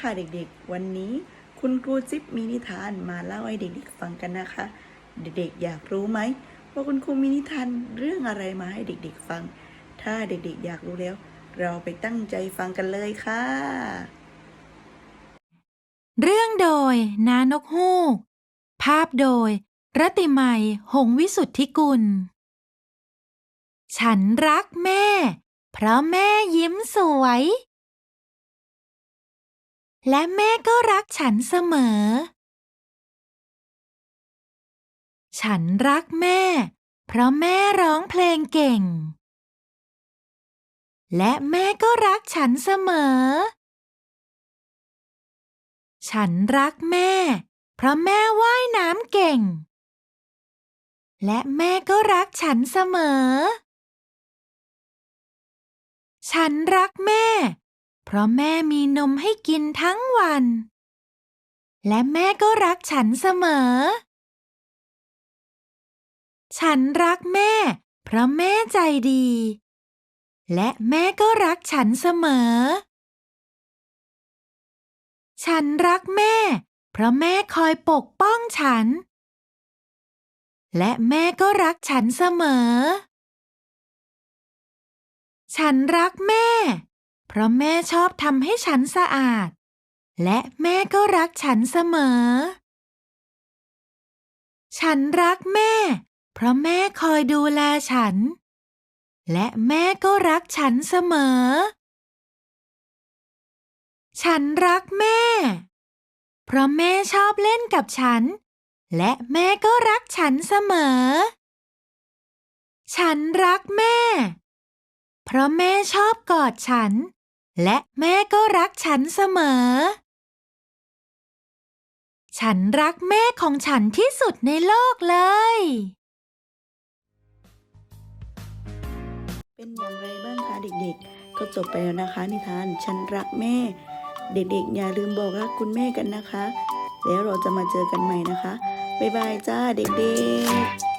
ค่ะเด็กๆ วันนี้คุณครูจิ๊บมีนิทานมาเล่าให้เด็กๆฟังกันนะคะ เด็กๆอยากรู้ไหมว่าคุณครูมีนิทานเรื่องอะไรมาให้เด็กๆฟัง ถ้าเด็กๆอยากรู้แล้ว เราไปตั้งใจฟังกันเลยค่ะ เรื่องโดยนานกฮูก ภาพโดยรติไมยหงวิสุทธิกุล ฉันรักแม่ เพราะแม่ยิ้มสวย และแม่ก็รักฉันเสมอ ฉันรักแม่ เพราะแม่ร้องเพลงเก่ง และแม่ก็รักฉันเสมอ ฉันรักแม่ เพราะแม่ว่ายน้ำเก่ง และแม่ก็รักฉันเสมอ ฉันรักแม่ เพราะแม่มีนมให้กินทั้งวัน และแม่ก็รักฉันเสมอ ฉันรักแม่ เพราะแม่ใจดี และแม่ก็รักฉันเสมอ ฉันรักแม่ เพราะแม่คอยปกป้องฉัน และแม่ก็รักฉันเสมอ ฉันรักแม่ เพราะแม่ชอบทำให้ฉันสะอาด และแม่ก็รักฉันเสมอ ฉันรักแม่ เพราะแม่คอยดูแลฉัน และแม่ก็รักฉันเสมอ ฉันรักแม่ เพราะแม่ชอบเล่นกับฉัน และแม่ก็รักฉันเสมอ ฉันรักแม่ เพราะแม่ชอบกอดฉัน และแม่ก็รักฉันเสมอ ฉันรักแม่ของฉันที่สุดในโลกเลย เป็นอย่างไรบ้างคะเด็กๆ ก็จบไปแล้วนะคะ นิทานฉันรักแม่ เด็กๆ อย่าลืมบอกรักคุณแม่กันนะคะ แล้วเราจะมาเจอกันใหม่นะคะ บ๊ายบายจ้าเด็กๆ